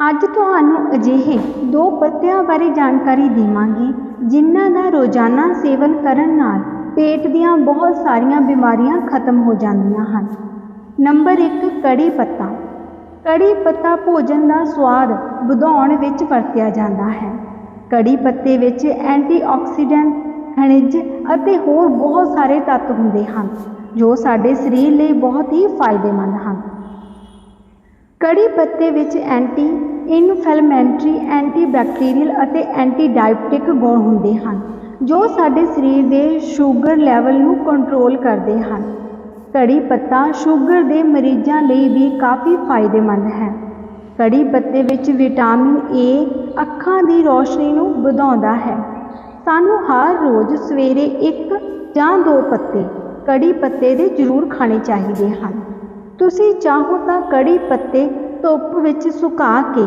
ਅੱਜ ਤੁਹਾਨੂੰ ਅਜਿਹੇ ਦੋ ਪੱਤਿਆਂ ਬਾਰੇ ਜਾਣਕਾਰੀ ਦੇਵਾਂਗੀ, ਜਿਨ੍ਹਾਂ ਦਾ ਰੋਜ਼ਾਨਾ ਸੇਵਨ ਕਰਨ ਨਾਲ ਪੇਟ ਦੀਆਂ ਬਹੁਤ ਸਾਰੀਆਂ ਬਿਮਾਰੀਆਂ ਖਤਮ ਹੋ ਜਾਂਦੀਆਂ ਹਨ। ਨੰਬਰ 1 ਕੜੀ ਪੱਤਾ। ਕੜੀ ਪੱਤਾ ਭੋਜਨ ਦਾ ਸਵਾਦ ਵਧਾਉਣ ਵਿੱਚ ਵਰਤਿਆ ਜਾਂਦਾ ਹੈ। ਕੜੀ ਪੱਤੇ ਵਿੱਚ ਐਂਟੀਆਕਸੀਡੈਂਟ, ਖਣਿਜ ਅਤੇ ਹੋਰ ਬਹੁਤ ਸਾਰੇ ਤੱਤ ਹੁੰਦੇ ਹਨ, ਜੋ ਸਾਡੇ ਸਰੀਰ ਲਈ ਬਹੁਤ ਹੀ ਫਾਇਦੇਮੰਦ ਹਨ। ਕੜੀ ਪੱਤੇ ਵਿੱਚ ਐਂਟੀ ਇਨਫਲੈਮੈਟਰੀ ਐਂਟੀਬੈਕਟੀਰੀਅਲ ਅਤੇ ਐਂਟੀਡਾਇਬਟਿਕ ਗੁਣ ਹੁੰਦੇ ਹਨ, ਜੋ ਸਾਡੇ ਸਰੀਰ ਦੇ ਸ਼ੂਗਰ ਲੈਵਲ ਨੂੰ ਕੰਟਰੋਲ ਕਰਦੇ ਹਨ। ਕੜੀ ਪੱਤਾ ਸ਼ੂਗਰ ਦੇ ਮਰੀਜ਼ਾਂ ਲਈ ਵੀ ਕਾਫੀ ਫਾਇਦੇਮੰਦ ਹੈ। ਕੜੀ ਪੱਤੇ ਵਿੱਚ ਵਿਟਾਮਿਨ ਏ ਅੱਖਾਂ ਦੀ ਰੋਸ਼ਨੀ ਨੂੰ ਵਧਾਉਂਦਾ ਹੈ। ਸਾਨੂੰ ਹਰ ਰੋਜ਼ ਸਵੇਰੇ ਇੱਕ ਜਾਂ ਦੋ ਪੱਤੇ ਕੜੀ ਪੱਤੇ ਦੇ ਜ਼ਰੂਰ ਖਾਣੇ ਚਾਹੀਦੇ ਹਨ। ਤੁਸੀਂ ਚਾਹੋ ਤਾਂ ਕੜੀ ਪੱਤੇ ਧੁੱਪ ਵਿੱਚ ਸੁਕਾ ਕੇ,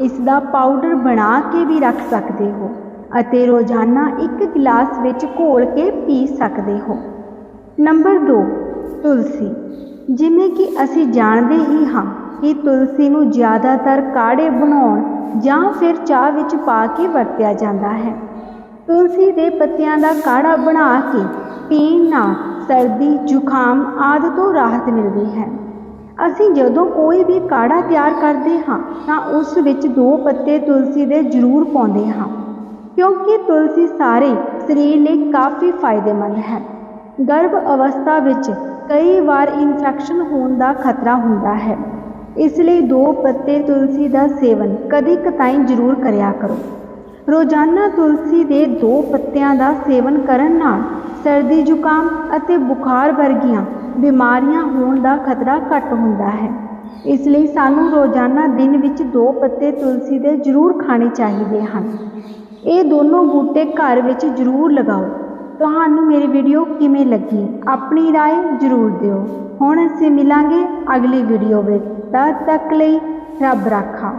ਇਸ ਦਾ ਪਾਊਡਰ ਬਣਾ ਕੇ ਵੀ ਰੱਖ ਸਕਦੇ ਹੋ ਅਤੇ ਰੋਜ਼ਾਨਾ ਇੱਕ ਗਲਾਸ ਵਿੱਚ ਘੋਲ ਕੇ ਪੀ ਸਕਦੇ ਹੋ। ਨੰਬਰ 2 ਤੁਲਸੀ। ਜਿਵੇਂ ਕਿ ਅਸੀਂ ਜਾਣਦੇ ਹੀ ਹਾਂ ਕਿ ਤੁਲਸੀ ਨੂੰ ਜ਼ਿਆਦਾਤਰ ਕਾੜੇ ਬਣਾਉਣ ਜਾਂ ਫਿਰ ਚਾਹ ਵਿੱਚ ਪਾ ਕੇ ਵਰਤਿਆ ਜਾਂਦਾ ਹੈ। ਤੁਲਸੀ ਦੇ ਪੱਤਿਆਂ ਦਾ ਕਾੜਾ ਬਣਾ ਕੇ ਪੀਣ ਨਾਲ ਸਰਦੀ, ਜ਼ੁਕਾਮ ਆਦਿ ਤੋਂ ਰਾਹਤ ਮਿਲਦੀ ਹੈ। ਅਸੀਂ ਜਦੋਂ ਕੋਈ ਵੀ ਕਾੜਾ ਤਿਆਰ ਕਰਦੇ ਹਾਂ, ਤਾਂ ਉਸ ਵਿੱਚ ਦੋ ਪੱਤੇ ਤੁਲਸੀ ਦੇ ਜ਼ਰੂਰ ਪਾਉਂਦੇ ਹਾਂ। ਕਿਉਂਕਿ ਤੁਲਸੀ ਸਾਰੇ ਸਰੀਰ ਲਈ ਕਾਫੀ ਫਾਇਦੇਮੰਦ ਹੈ। ਗਰਭ ਅਵਸਥਾ ਵਿੱਚ ਕਈ ਵਾਰ ਇਨਫੈਕਸ਼ਨ ਹੋਣ ਦਾ ਖਤਰਾ ਹੁੰਦਾ ਹੈ। ਇਸ ਲਈ ਦੋ ਪੱਤੇ ਤੁਲਸੀ ਦਾ ਸੇਵਨ ਕਦੇ ਕਤਾਈ ਜ਼ਰੂਰ ਕਰਿਆ ਕਰੋ। ਰੋਜ਼ਾਨਾ ਤੁਲਸੀ ਦੇ ਦੋ ਪੱਤਿਆਂ ਦਾ ਸੇਵਨ ਕਰਨ ਨਾਲ ਸਰਦੀ ਜ਼ੁਕਾਮ ਅਤੇ ਬੁਖਾਰ ਵਰਗੀਆਂ ਬਿਮਾਰੀਆਂ ਹੋਣ ਦਾ ਖਤਰਾ ਘੱਟ ਹੁੰਦਾ ਹੈ ਇਸ ਲਈ ਸਾਨੂੰ ਰੋਜ਼ਾਨਾ ਦਿਨ ਵਿੱਚ ਦੋ ਪੱਤੇ ਤੁਲਸੀ ਦੇ ਜ਼ਰੂਰ ਖਾਣੇ ਚਾਹੀਦੇ ਹਨ ਇਹ ਦੋਨੋਂ ਬੂਟੇ ਘਰ ਵਿੱਚ ਜ਼ਰੂਰ ਲਗਾਓ ਤੁਹਾਨੂੰ ਮੇਰੀ ਵੀਡੀਓ ਕਿਵੇਂ ਲੱਗੀ ਆਪਣੀ رائے ਜ਼ਰੂਰ ਦਿਓ ਹੁਣ ਅਸੀਂ ਮਿਲਾਂਗੇ ਅਗਲੀ ਵੀਡੀਓ ਵਿੱਚ ਤਦ ਤੱਕ ਲਈ ਰੱਬ ਰਾਖਾ